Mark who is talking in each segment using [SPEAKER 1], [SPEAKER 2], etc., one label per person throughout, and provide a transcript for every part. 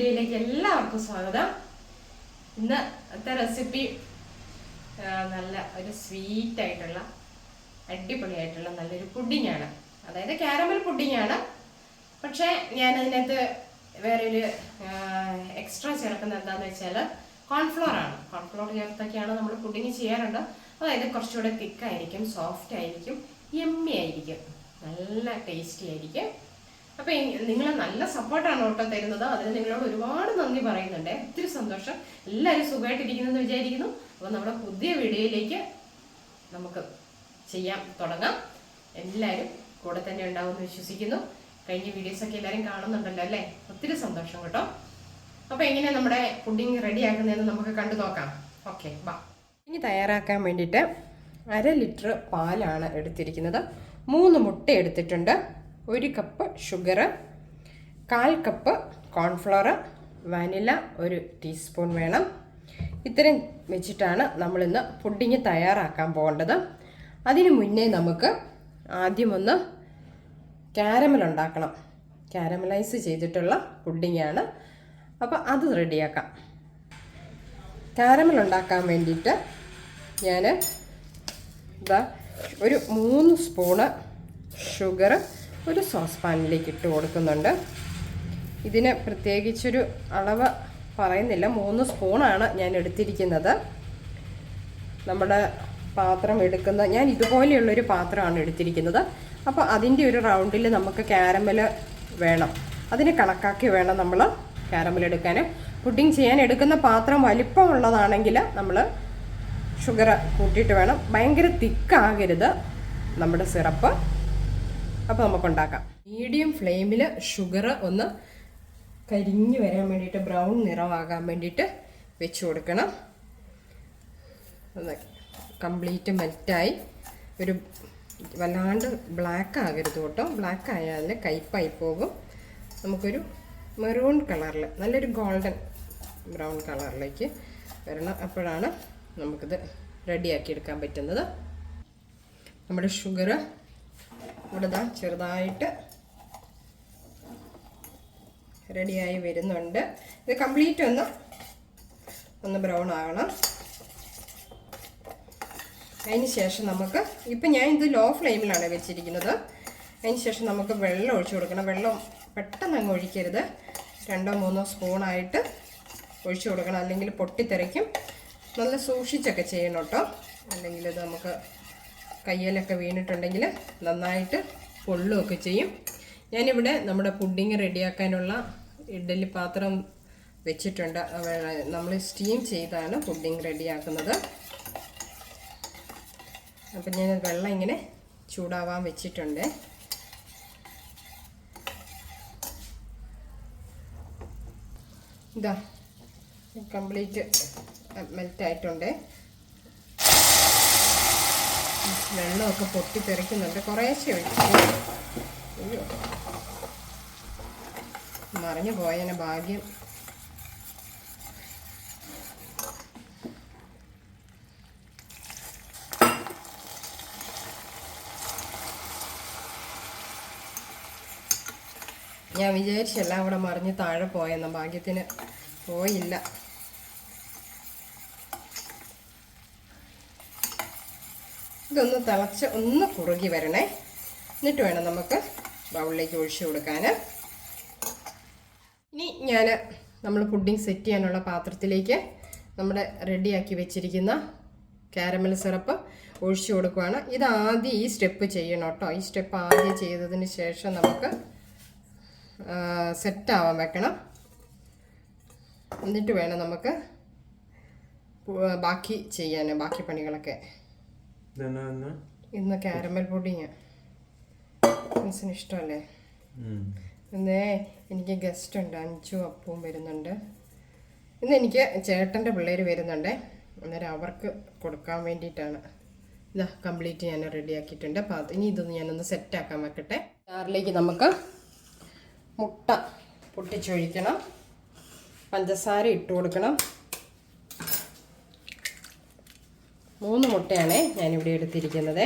[SPEAKER 1] വീഡിയോയിലേക്ക് എല്ലാവർക്കും സ്വാഗതം. ഇന്നത്തെ റെസിപ്പി നല്ല ഒരു സ്വീറ്റ് ആയിട്ടുള്ള അടിപൊളിയായിട്ടുള്ള നല്ലൊരു പുഡിങ്ങാണ്. അതായത് കാരമൽ പുഡിങ്ങാണ്. പക്ഷേ ഞാൻ അതിനകത്ത് വേറൊരു എക്സ്ട്രാ ചേർക്കുന്നത് എന്താണെന്ന് വെച്ചാൽ കോൺഫ്ലോർ ആണ്. കോൺഫ്ലോർ ചേർത്തൊക്കെയാണ് നമ്മൾ പുഡിങ് ചെയ്യാറുണ്ട്. അതായത് കുറച്ചുകൂടെ തിക്കായിരിക്കും സോഫ്റ്റ് ആയിരിക്കും എമ്മി ആയിരിക്കും. നല്ല ടേസ്റ്റി ആയിരിക്കും. അപ്പൊ നിങ്ങൾ നല്ല സപ്പോർട്ടാണ് ഓട്ടം തരുന്നത്. അതിന് നിങ്ങളോട് ഒരുപാട് നന്ദി പറയുന്നുണ്ട്. ഒത്തിരി സന്തോഷം. എല്ലാവരും സുഖമായിട്ടിരിക്കുന്നെന്ന് വിചാരിക്കുന്നു. അപ്പോൾ നമ്മുടെ പുതിയ വീഡിയോയിലേക്ക് നമുക്ക് ചെയ്യാൻ തുടങ്ങാം. എല്ലാവരും കൂടെ തന്നെ ഉണ്ടാവുമെന്ന് വിശ്വസിക്കുന്നു. കഴിഞ്ഞ വീഡിയോസ് ഒക്കെ എല്ലാവരും കാണുന്നുണ്ടല്ലോ അല്ലേ? ഒത്തിരി സന്തോഷം കേട്ടോ. അപ്പോൾ എങ്ങനെയാണ് നമ്മുടെ പുഡിങ് റെഡി ആക്കുന്നതെന്ന് നമുക്ക് കണ്ടു നോക്കാം. ഓക്കെ ബാ ഇനി തയ്യാറാക്കാൻ വേണ്ടിയിട്ട് അര ലിറ്റർ പാലാണ് എടുത്തിരിക്കുന്നത്. മൂന്ന് മുട്ട എടുത്തിട്ടുണ്ട്. ഒരു കപ്പ് ഷുഗർ കാൽ കപ്പ് കോൺഫ്ലവർ വാനില ഒരു ടീസ്പൂൺ വേണം. ഇത്രയും വെച്ചിട്ടാണ് നമ്മളിന്ന് പുഡിങ് തയ്യാറാക്കാൻ പോകേണ്ടത്. അതിന് മുന്നേ നമുക്ക് ആദ്യമൊന്ന് കാരമൽ ഉണ്ടാക്കണം. കാരമലൈസ് ചെയ്തിട്ടുള്ള പുഡിങ്ങാണ് അപ്പോൾ അത് റെഡിയാക്കാം കാരമൽ ഉണ്ടാക്കാൻ വേണ്ടിയിട്ട് ഞാൻ ഇതാ ഒരു മൂന്ന് സ്പൂണ് ഷുഗർ ഒരു സോസ് പാനിലേക്ക് ഇട്ട് കൊടുക്കുന്നുണ്ട്. ഇതിന് പ്രത്യേകിച്ചൊരു അളവ് പറയുന്നില്ല. മൂന്ന് സ്പൂണാണ് ഞാൻ എടുത്തിരിക്കുന്നത്. നമ്മുടെ പാത്രം എടുക്കുന്ന ഞാൻ ഇതുപോലെയുള്ളൊരു പാത്രമാണ് എടുത്തിരിക്കുന്നത്. അപ്പോൾ അതിന്റെ ഒരു റൗണ്ടിൽ നമുക്ക് ക്യാരമൽ വേണം. അതിന് കണക്കാക്കി വേണം നമ്മൾ ക്യാരമൽ എടുക്കാൻ പുഡിങ് ചെയ്യാൻ എടുക്കുന്ന പാത്രം വലിപ്പമുള്ളതാണെങ്കിൽ നമ്മൾ ഷുഗർ കൂട്ടിയിട്ട് വേണം. ഭയങ്കര തിക്കാകരുത് നമ്മുടെ സിറപ്പ്. അപ്പോൾ നമുക്ക് ഉണ്ടാക്കാം മീഡിയം ഫ്ലെയിമിൽ ഷുഗർ ഒന്ന് കരിഞ്ഞു വരാൻ വേണ്ടിയിട്ട് ബ്രൗൺ നിറമാകാൻ വേണ്ടിയിട്ട് വെച്ച് കൊടുക്കണം. കംപ്ലീറ്റ് മെൽറ്റായി ഒരു വല്ലാണ്ട് ബ്ലാക്ക് ആകരുത് കേട്ടോ. ബ്ലാക്ക് ആയാൽ കയ്പായി പോകും. നമുക്കൊരു മെറൂൺ കളറിൽ നല്ലൊരു ഗോൾഡൻ ബ്രൗൺ കളറിലേക്ക് വരണം. അപ്പോഴാണ് നമുക്കിത് റെഡിയാക്കി എടുക്കാൻ പറ്റുന്നത്. നമ്മുടെ ഷുഗർ ഇവിടെ ചെറുതായിട്ട് റെഡിയായി വരുന്നുണ്ട്. ഇത് കംപ്ലീറ്റ് ഒന്ന് ഒന്ന് ബ്രൗൺ ആകണം അതിന് ശേഷം നമുക്ക് ഇപ്പം ഞാൻ ഇത് ലോ ഫ്ലെയിമിലാണ് വെച്ചിരിക്കുന്നത്. അതിന് ശേഷം നമുക്ക് വെള്ളം ഒഴിച്ചു കൊടുക്കണം. വെള്ളം പെട്ടെന്ന് അങ്ങ് ഒഴിക്കരുത്. രണ്ടോ മൂന്നോ സ്പൂണായിട്ട് ഒഴിച്ചു കൊടുക്കണം. അല്ലെങ്കിൽ പൊട്ടിത്തെറിക്കും. നല്ല സൂക്ഷിച്ചൊക്കെ ചെയ്യണം കേട്ടോ. അല്ലെങ്കിൽ ഇത് നമുക്ക് കയ്യിലൊക്കെ വീണിട്ടുണ്ടെങ്കിൽ നന്നായിട്ട് പൊള്ളുകയൊക്കെ ചെയ്യും. ഞാനിവിടെ നമ്മുടെ പുഡിങ് റെഡിയാക്കാനുള്ള ഇഡ്ഡലി പാത്രം വെച്ചിട്ടുണ്ട്. നമ്മൾ സ്റ്റീം ചെയ്താണ് പുഡിങ് റെഡിയാക്കുന്നത്. അപ്പം ഞാൻ വെള്ളം ഇങ്ങനെ ചൂടാവാൻ വെച്ചിട്ടുണ്ട്. ഇതാ കംപ്ലീറ്റ് മെൽറ്റ് വെള്ളമൊക്കെ പൊട്ടിത്തെറിക്കുന്നുണ്ട് കുറേശ്ശെ കുറേശ്ശേ അയ്യോ. മറിഞ്ഞു പോയതിന് ഭാഗ്യം. ഞാൻ വിചാരിച്ചല്ല അവിടെ മറിഞ്ഞ് താഴെ പോയെന്ന. ഭാഗ്യത്തിന് പോയില്ല. ഇതൊന്ന് തിളച്ച് ഒന്ന് കുറുകി വരണേ. എന്നിട്ട് വേണം നമുക്ക് ബൗളിലേക്ക് ഒഴിച്ചു കൊടുക്കാൻ ഇനി ഞാൻ നമ്മൾ പുഡിംഗ് സെറ്റ് ചെയ്യാനുള്ള പാത്രത്തിലേക്ക് നമ്മുടെ റെഡിയാക്കി വെച്ചിരിക്കുന്ന കാരമൽ സിറപ്പ് ഒഴിച്ചു കൊടുക്കുകയാണ് ഇത് ആദ്യം ഈ സ്റ്റെപ്പ് ചെയ്യണം കേട്ടോ. ഈ സ്റ്റെപ്പ് ആദ്യം ചെയ്തതിന് ശേഷം നമുക്ക് സെറ്റാവാൻ വെക്കണം. എന്നിട്ട് വേണം നമുക്ക് ബാക്കി ചെയ്യാൻ ബാക്കി പണികളൊക്കെ. ഇന്ന്? കാരമൽ പുഡിങ് ഫ്രണ്ട്സിന് ഇഷ്ടമല്ലേ? ഇന്നേ എനിക്ക് ഗസ്റ്റ് ഉണ്ട്. അഞ്ചും അപ്പവും വരുന്നുണ്ട്. ഇന്ന് എനിക്ക് ചേട്ടന്റെ പിള്ളേർ വരുന്നുണ്ടേ. അന്നേരം അവർക്ക് കൊടുക്കാൻ വേണ്ടിയിട്ടാണ്. ഇതാ കംപ്ലീറ്റ് ഞാൻ റെഡിയാക്കിയിട്ടുണ്ട് അപ്പോൾ അത് ഇനി ഇതൊന്ന് ഞാനൊന്ന് സെറ്റ് സെറ്റാക്കാൻ വെക്കട്ടെ. ചാറിലേക്ക് നമുക്ക് മുട്ട പൊട്ടിച്ചൊഴിക്കണം. പഞ്ചസാര ഇട്ട് കൊടുക്കണം. മൂന്ന് മുട്ടയാണ് ഞാനിവിടെ എടുത്തിരിക്കുന്നത്.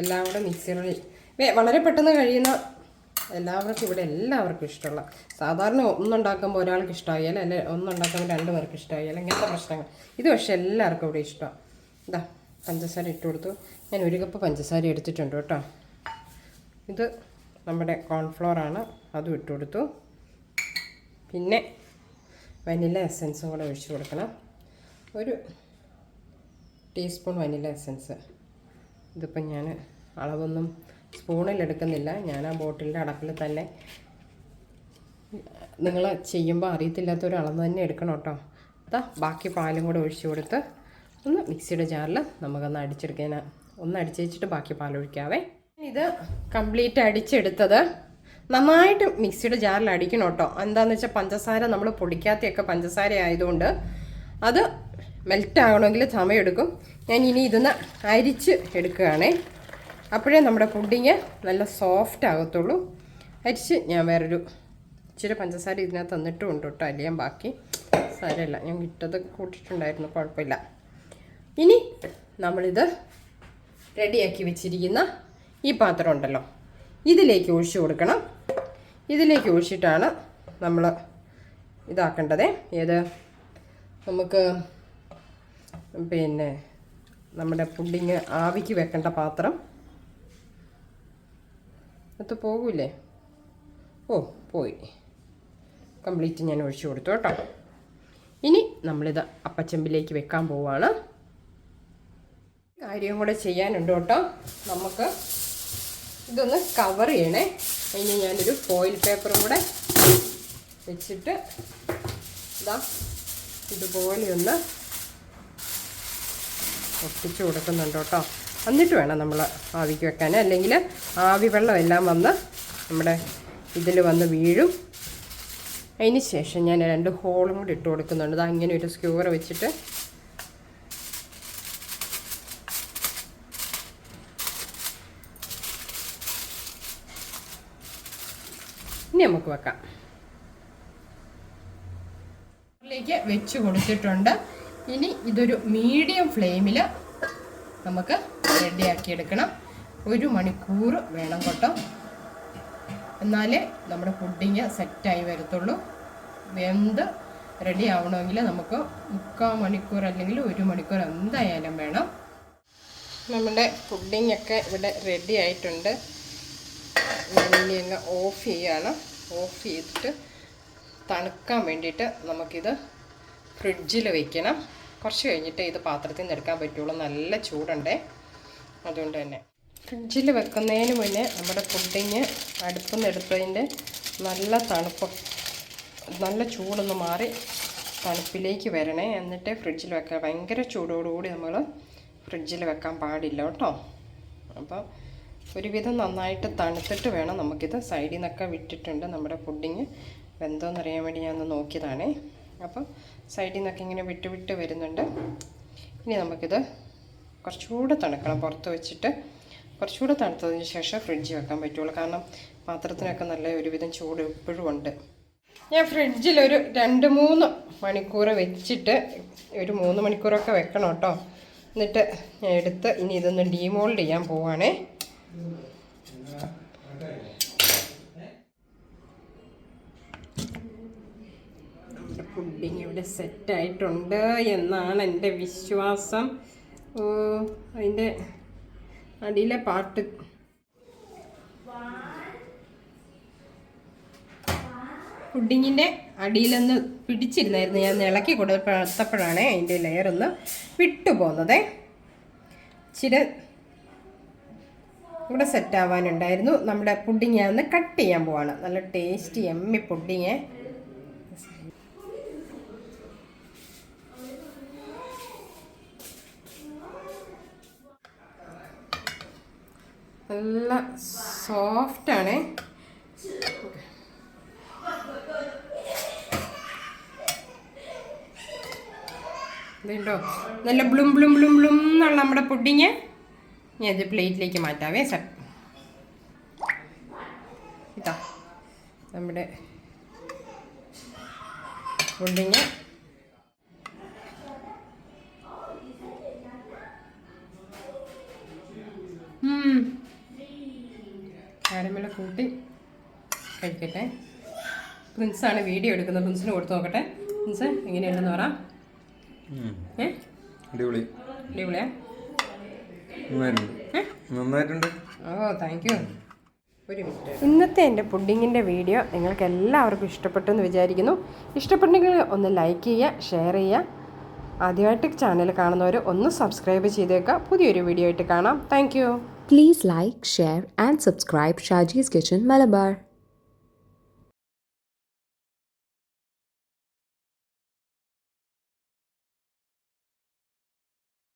[SPEAKER 1] എല്ലാം കൂടെ മിക്സികളിൽ വളരെ പെട്ടെന്ന് കഴിയുന്ന എല്ലാവർക്കും ഇവിടെ എല്ലാവർക്കും ഇഷ്ടമുള്ള സാധാരണ ഒന്നുണ്ടാക്കുമ്പോൾ ഒരാൾക്ക് ഇഷ്ടമായാലും അല്ലെ ഒന്നുണ്ടാക്കുമ്പോൾ രണ്ട് പേർക്ക് ഇഷ്ടമായാലും ഇങ്ങനത്തെ പ്രശ്നങ്ങൾ. ഇത് പക്ഷേ എല്ലാവർക്കും ഇവിടെ ഇഷ്ടമാണ്. ഇതാ പഞ്ചസാര ഇട്ട് കൊടുത്തു. ഞാൻ ഒരു കപ്പ് പഞ്ചസാര എടുത്തിട്ടുണ്ട് കേട്ടോ. ഇത് നമ്മുടെ കോൺഫ്ലോറാണ്. അതും ഇട്ട് കൊടുത്തു. പിന്നെ വനില എസൻസും കൂടെ ഒഴിച്ച് കൊടുക്കണം. ഒരു ടീസ്പൂൺ വനില എസൻസ്. ഇതിപ്പം ഞാൻ അളവൊന്നും സ്പൂണിൽ എടുക്കുന്നില്ല. ഞാൻ ആ ബോട്ടിലിന്റെ അടപ്പിൽ തന്നെ നിങ്ങൾ ചെയ്യുമ്പോൾ അറിയത്തില്ലാത്തൊരു അളവ് തന്നെ എടുക്കണം കേട്ടോ. അതാ ബാക്കി പാലും കൂടെ ഒഴിച്ചു കൊടുത്ത് ഒന്ന് മിക്സിയുടെ ജാറിൽ നമുക്കൊന്ന് അടിച്ചെടുക്കാൻ ഒന്ന് അടിച്ചു വെച്ചിട്ട് ബാക്കി പാലൊഴിക്കാവേ. ഇത് കംപ്ലീറ്റ് അടിച്ചെടുത്തത് നന്നായിട്ട് മിക്സിയുടെ ജാറിൽ അടിക്കണം കേട്ടോ എന്താണെന്ന് വെച്ചാൽ പഞ്ചസാര നമ്മൾ പൊടിക്കാത്തയൊക്കെ പഞ്ചസാര ആയതുകൊണ്ട് അത് മെൽറ്റ് ആകണമെങ്കിൽ സമയമെടുക്കും ഞാൻ ഇനി ഇതൊന്ന് അരിച്ച് എടുക്കുകയാണേ. അപ്പോഴേ നമ്മുടെ പുഡിങ് നല്ല സോഫ്റ്റ് ആകത്തുള്ളൂ. അരിച്ച് ഞാൻ വേറൊരു ഇച്ചിരി പഞ്ചസാര ഇതിനകത്ത് തന്നിട്ടും ഉണ്ട് കേട്ടോ അലിയാൻ ബാക്കി. സാരമില്ല ഞാൻ ഇട്ടത് കൂട്ടിയിട്ടുണ്ടായിരുന്നു കുഴപ്പമില്ല. ഇനി നമ്മളിത് റെഡിയാക്കി വെച്ചിരിക്കുന്ന ഈ പാത്രം ഉണ്ടല്ലോ ഇതിലേക്ക് ഒഴിച്ചു കൊടുക്കണം. ഇതിലേക്ക് ഒഴിച്ചിട്ടാണ് നമ്മൾ ഇതാക്കേണ്ടത്. ഏത് നമുക്ക് പിന്നെ നമ്മുടെ പുഡിങ് ആവിക്ക് വെക്കേണ്ട പാത്രം. അത് പോകൂലേ? ഓ പോയി. കംപ്ലീറ്റ് ഞാൻ ഒഴിച്ചു കൊടുത്തു കേട്ടോ. ഇനി നമ്മളിത് അപ്പച്ചമ്പിലേക്ക് വെക്കാൻ പോവാണ്. കാര്യം കൂടെ ചെയ്യാനുണ്ട് കേട്ടോ. നമുക്ക് ഇതൊന്ന് കവർ ചെയ്യണേ. അതിന് ഞാനൊരു ഫോയിൽ പേപ്പറും കൂടെ വെച്ചിട്ട് ഇതാ ഇതുപോലെ ഒന്ന് ഒട്ടിച്ചു കൊടുക്കുന്നുണ്ട് കേട്ടോ. എന്നിട്ട് വേണം നമ്മൾ ആവിക്ക് വെക്കാൻ. അല്ലെങ്കിൽ ആവി വെള്ളം എല്ലാം വന്ന് നമ്മുടെ ഇതിൽ വന്ന് വീഴും. അതിന് ശേഷം ഞാൻ രണ്ട് ഹോളും കൂടി ഇട്ട് കൊടുക്കുന്നുണ്ട്. ഇതാ ഇങ്ങനെ ഒരു സ്ക്യൂർ വെച്ചിട്ട് നമുക്ക് വെക്കാം. ിലേക്ക് വെച്ച് കൊടുത്തിട്ടുണ്ട്. ഇനി ഇതൊരു മീഡിയം ഫ്ലെയിമിൽ നമുക്ക് റെഡിയാക്കി എടുക്കണം ഒരു മണിക്കൂർ വേണം കേട്ടോ. എന്നാലേ നമ്മുടെ പുഡിങ് സെറ്റായി വരത്തുള്ളൂ. വെന്ത് റെഡി ആവണമെങ്കിൽ നമുക്ക് മുക്കാൽ മണിക്കൂർ അല്ലെങ്കിൽ ഒരു മണിക്കൂർ എന്തായാലും വേണം. നമ്മുടെ പുഡിങ്ങൊക്കെ ഇവിടെ റെഡി ആയിട്ടുണ്ട്. ഇനി ഓഫ് ചെയ്യാണ്. ഓഫ് ചെയ്തിട്ട് തണുക്കാൻ വേണ്ടിയിട്ട് നമുക്കിത് ഫ്രിഡ്ജിൽ വെക്കണം. കുറച്ച് കഴിഞ്ഞിട്ട് ഇത് പാത്രത്തിൽ നിന്ന് എടുക്കാൻ പറ്റുള്ളൂ. നല്ല ചൂടുണ്ടേ. അതുകൊണ്ട് തന്നെ. ഫ്രിഡ്ജിൽ വെക്കുന്നതിന് മുന്നേ നമ്മുടെ പുഡിങ് അടുപ്പിൽ നിന്ന് എടുത്തതിന്റെ നല്ല തണുപ്പ് നല്ല ചൂടൊന്ന് മാറി തണുപ്പിലേക്ക് വരണേ. എന്നിട്ട് ഫ്രിഡ്ജിൽ വെക്കുക ഭയങ്കര ചൂടോടുകൂടി നമ്മൾ ഫ്രിഡ്ജിൽ വെക്കാൻ പാടില്ല കേട്ടോ. അപ്പം ഒരുവിധം നന്നായിട്ട് തണുത്തിട്ട് വേണം നമുക്കിത് സൈഡിൽ നിന്നൊക്കെ വിട്ടിട്ടുണ്ട് നമ്മുടെ പുഡിങ്. വെന്തോന്നറിയാൻ വേണ്ടി ഞാൻ ഒന്ന് നോക്കിയതാണേ. അപ്പം സൈഡിൽ നിന്നൊക്കെ ഇങ്ങനെ വിട്ട് വിട്ട് വരുന്നുണ്ട്. ഇനി നമുക്കിത് കുറച്ചുകൂടെ തണുക്കണം. പുറത്ത് വെച്ചിട്ട് കുറച്ചുകൂടെ തണുത്തതിന് ശേഷം ഫ്രിഡ്ജിൽ വെക്കാൻ പറ്റുള്ളൂ. കാരണം പാത്രത്തിനൊക്കെ നല്ല ഒരുവിധം ചൂട് ഇപ്പോഴും ഉണ്ട്. ഞാൻ ഫ്രിഡ്ജിൽ ഒരു രണ്ട് മൂന്ന് മണിക്കൂർ വെച്ചിട്ട് ഒരു മൂന്ന് മണിക്കൂറൊക്കെ വെക്കണം കേട്ടോ. എന്നിട്ട് ഞാൻ എടുത്ത് ഇനി ഇതൊന്ന് ഡീമോൾഡ് ചെയ്യാൻ നമ്മുടെ പുഡിങ് ഇവിടെ സെറ്റായിട്ടുണ്ട് എന്നാണ് എന്റെ വിശ്വാസം. ഓ അതിന്റെ അടിയിലെ പാട്ട്. പുഡിങ്ങിന്റെ അടിയിലൊന്ന് പിടിച്ചിരുന്നായിരുന്നു. ഞാൻ ഇളക്കി കൊടുത്തപ്പോഴാണ് അതിന്റെ ലെയർ ഒന്ന് വിട്ടുപോകുന്നത്. ഇച്ചിരി ഇവിടെ സെറ്റ് ആവാനുണ്ടായിരുന്നു. നമ്മുടെ പുഡിങ് ഞാൻ കട്ട് ചെയ്യാൻ പോവാണ്. നല്ല ടേസ്റ്റി എമ്മി പുഡിങ് നല്ല സോഫ്റ്റാണ് ഇതുണ്ടോ? നല്ല ബ്ലും ബ്ലും ബ്ലും ബ്ലും എന്നുള്ള നമ്മുടെ പുഡിങ് ഞാൻ ഇത് പ്ലേറ്റിലേക്ക് മാറ്റാവേ സർ. ഇതാ നമ്മുടെ പുഡിങ് കാരമല കൂട്ടി കഴിക്കട്ടെ. പ്രിൻസാണ് വീഡിയോ എടുക്കുന്നത്. പ്രിൻസിന് കൊടുത്തു നോക്കട്ടെ. പ്രിൻസ് എങ്ങനെയുണ്ടെന്ന്
[SPEAKER 2] പറയാം.
[SPEAKER 1] ഏ?
[SPEAKER 2] അടിപൊളി.
[SPEAKER 1] അടിപൊളിയാ?
[SPEAKER 2] നന്നായിട്ടുണ്ട്. നന്നായിട്ടുണ്ട്.
[SPEAKER 1] ഓ താങ്ക് യു ഇന്നത്തെ എന്റെ പുഡിങ്ങിന്റെ വീഡിയോ നിങ്ങൾക്ക് എല്ലാവർക്കും ഇഷ്ടപ്പെട്ടു എന്ന് വിചാരിക്കുന്നു. ഇഷ്ടപ്പെട്ടെങ്കിൽ ഒന്ന് ലൈക്ക് ചെയ്യുക ഷെയർ ചെയ്യുക. ആദ്യമായിട്ട് ചാനൽ കാണുന്നവർ ഒന്ന് സബ്സ്ക്രൈബ് ചെയ്തേക്കുക. പുതിയൊരു വീഡിയോ ആയിട്ട് കാണാം. Thank
[SPEAKER 3] you please like share and subscribe Shaji's Kitchen Malabar.